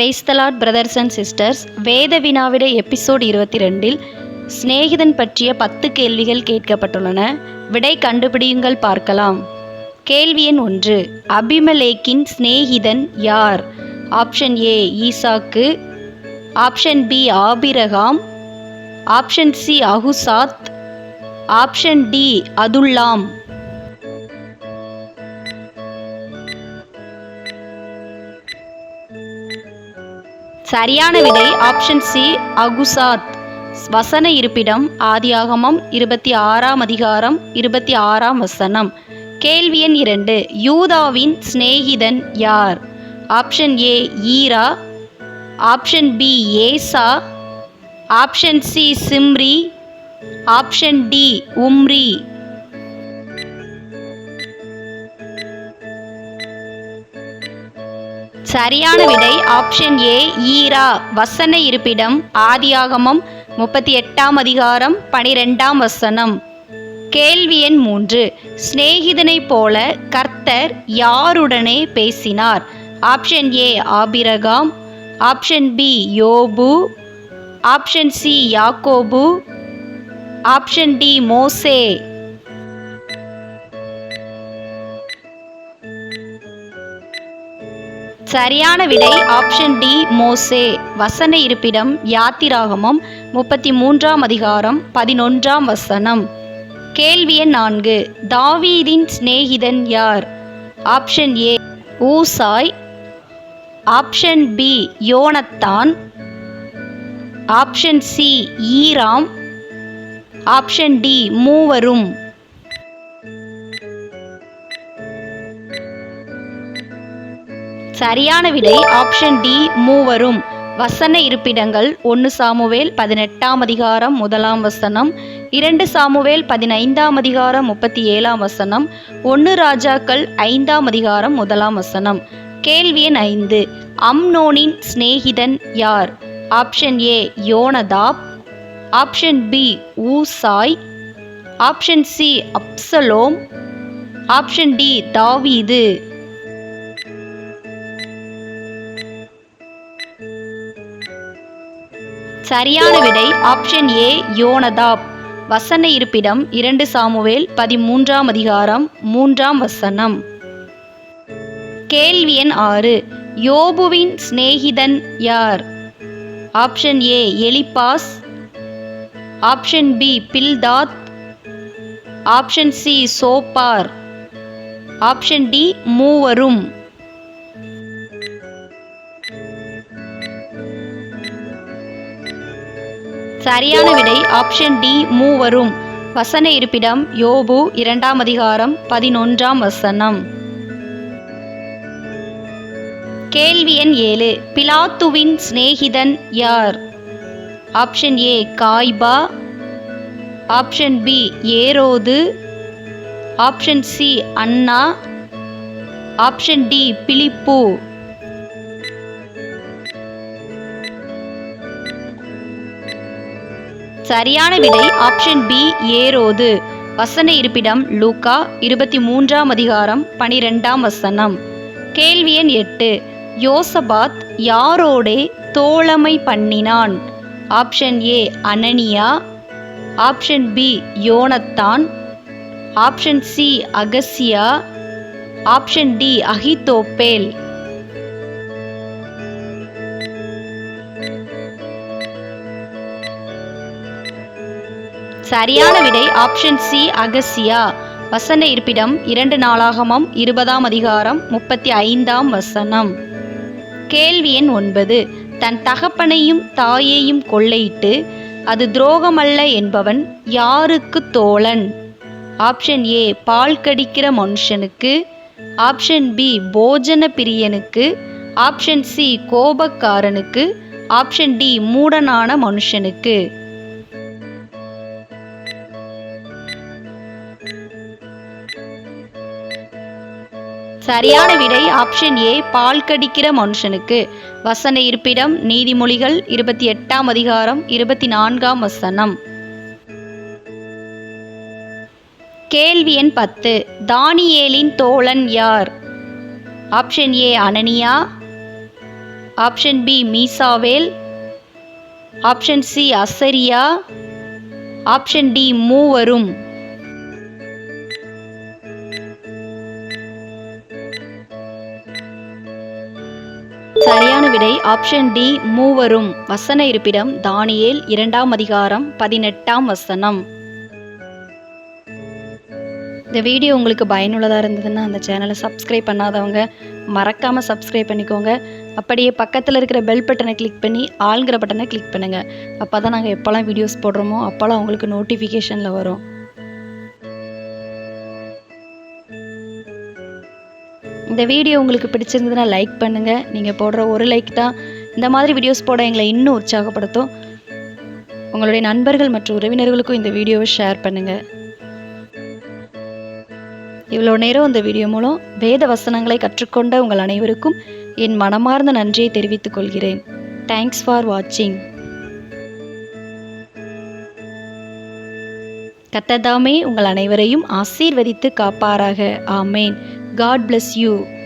Praise the Lord brothers and sisters வேத வினாவிட episode இருபத்தி ரெண்டில் சிநேகிதன் பற்றிய பத்து கேள்விகள் கேட்கப்பட்டுள்ளன. விடை கண்டுபிடியுங்கள் பார்க்கலாம். கேள்வி எண் ஒன்று. அபிமலேக்கின் சிநேகிதன் யார்? ஆப்ஷன் ஏ ஈசாக்கு. ஆப்ஷன் பி ஆபிரகாம். ஆப்ஷன் சி அகுசாத். ஆப்ஷன் டி அதுல்லாம். சரியான விடை ஆப்ஷன் சி அகுசாத். வசன இருப்பிடம் ஆதியாகமம் இருபத்தி ஆறாம் அதிகாரம் இருபத்தி ஆறாம் வசனம். கேள்வி எண் இரண்டு யூதாவின் சிநேகிதன் யார்? ஆப்ஷன் ஏ ஈரா. ஆப்ஷன் பி ஏசா. ஆப்ஷன் சி சிம்ரி. ஆப்ஷன் டி உம்ரி. சரியான விடை ஆப்ஷன் ஏ ஈரா. வசன இருப்பிடம் ஆதியாகமம் முப்பத்தி எட்டாம் அதிகாரம் பனிரெண்டாம் வசனம். கேள்வி எண் மூன்று. சிநேகிதனைப் போல கர்த்தர் யாருடனே பேசினார்? ஆப்ஷன் ஏ ஆபிரகாம். ஆப்ஷன் பி யோபு. ஆப்ஷன் சி யாக்கோபு. ஆப்ஷன் டி மோசே. சரியான விடை ஆப்ஷன் டி மோசே. வசன இருப்பிடம் யாத்திராகமம் முப்பத்தி மூன்றாம் அதிகாரம் பதினொன்றாம் வசனம். கேள்வி எண் நான்கு. தாவீதின் சிநேகிதன் யார்? ஆப்ஷன் ஏ ஊசாய். ஆப்ஷன் பி யோனத்தான். ஆப்ஷன் சி ஈராம். ஆப்ஷன் டி மூவரும். சரியான விடை ஆப்ஷன் டி மூவரும். வசன இருப்பிடங்கள் ஒன்று சாமுவேல் பதினெட்டாம் அதிகாரம் முதலாம் வசனம் இரண்டு சாமுவேல் பதினைந்தாம் அதிகாரம் முப்பத்தி ஏழாம் வசனம் ஒன்று ராஜாக்கள் ஐந்தாம் அதிகாரம் முதலாம் வசனம். கேள்வி எண் ஐந்து. அம்னோனின் சிநேகிதன் யார்? ஆப்ஷன் ஏ யோனதாப். ஆப்ஷன் பி ஊசாய். ஆப்ஷன் சி அப்சலோம். ஆப்ஷன் டி தாவீது. சரியான விடை ஆப்ஷன் ஏ யோனதாப். வசன இருப்பிடம் இரண்டு சாமுவேல் பதிமூன்றாம் அதிகாரம் மூன்றாம் வசனம். கேள்வி எண் ஆறு. யோபுவின் சிநேகிதன் யார்? ஆப்ஷன் ஏ எலிபாஸ் ஆப்ஷன் பி பில்தாத். ஆப்ஷன் சி சோப்பார். ஆப்ஷன் டி மூவரும். சரியான விடை ஆப்ஷன் டி மூவரும். வசன இருப்பிடம் யோபு இரண்டாம் அதிகாரம் பதினொன்றாம் வசனம். கேள்வி எண் ஏழு. பிலாத்துவின் சிநேகிதன் யார்? ஆப்ஷன் ஏ காய்பா. ஆப்ஷன் பி ஏரோது. ஆப்ஷன் சி அண்ணா. ஆப்ஷன் டி பிலிப்பு. சரியான விடை ஆப்ஷன் பி ஏரோது வசன இருப்பிடம் லூக்கா இருபத்தி மூன்றாம் அதிகாரம் பனிரெண்டாம் வசனம். கேள்வி எண் எட்டு. யோசபாத் யாரோடே தோழமை பண்ணினான்? ஆப்ஷன் ஏ அனனியா. ஆப்ஷன் பி யோனத்தான். ஆப்ஷன் சி அகசியா. ஆப்ஷன் டி அகிதோப்பேல் சரியான விடை ஆப்ஷன் சி அகசியா. வசன இருப்பிடம் இரண்டு நாளாகமம் இருபதாம் அதிகாரம் முப்பத்தி ஐந்தாம் வசனம். கேள்வி எண் ஒன்பது. தன் தகப்பனையும் தாயையும் கொள்ளையிட்டு அது துரோகமல்ல என்பவன் யாருக்கு தோழன்? ஆப்ஷன் ஏ பால் கடிக்கிற மனுஷனுக்கு. ஆப்ஷன் பி போஜன பிரியனுக்கு. ஆப்ஷன் சி கோபக்காரனுக்கு. ஆப்ஷன் டி மூடனான மனுஷனுக்கு. சரியான விடை ஆப்ஷன் ஏ பால் கடிக்கிற மனுஷனுக்கு. வசன இருப்பிடம் நீதிமொழிகள் இருபத்தி எட்டாம் அதிகாரம் இருபத்தி நான்காம் வசனம். கேள்வி எண் பத்து. தானியேலின் தோழன் யார்? ஆப்ஷன் ஏ அனனியா. ஆப்ஷன் பி மீசாவேல். ஆப்ஷன் சி அசரியா. ஆப்ஷன் டி மூவரும். சரியான விடை ஆப்ஷன் டி மூவரும். வசன இருப்பிடம் தானியேல் இரண்டாம் அதிகாரம் பதினெட்டாம் வசனம். இந்த வீடியோ உங்களுக்கு பயனுள்ளதாக இருந்ததுன்னா அந்த சேனலை சப்ஸ்கிரைப் பண்ணாதவங்க மறக்காமல் சப்ஸ்கிரைப் பண்ணிக்கோங்க. அப்படியே பக்கத்தில் இருக்கிற பெல் பட்டனை கிளிக் பண்ணி ஆளுங்கிற பட்டனை கிளிக் பண்ணுங்கள் அப்போ தான் நாங்கள் எப்போல்லாம் வீடியோஸ் போடுறோமோ அப்போல்லாம் உங்களுக்கு நோட்டிஃபிகேஷனில் வரும். இந்த வீடியோ உங்களுக்கு பிடிச்சிருந்ததுன்னா லைக் பண்ணுங்கள் நீங்கள் போடுற ஒரு லைக் தான் இந்த மாதிரி வீடியோஸ் போட எங்களை இன்னும் உற்சாகப்படுத்தும். உங்களுடைய நண்பர்கள் மற்றும் உறவினர்களுக்கும் இந்த வீடியோவை ஷேர் பண்ணுங்கள் இவ்வளோ நேரம் இந்த வீடியோ மூலம் வேத வசனங்களை கற்றுக்கொண்ட உங்கள் அனைவருக்கும் என் மனமார்ந்த நன்றியை தெரிவித்துக் கொள்கிறேன். தேங்க்ஸ் ஃபார் வாட்சிங் கத்ததாமே உங்கள் அனைவரையும் ஆசீர்வதித்து காப்பாராக. ஆமேன். God bless you.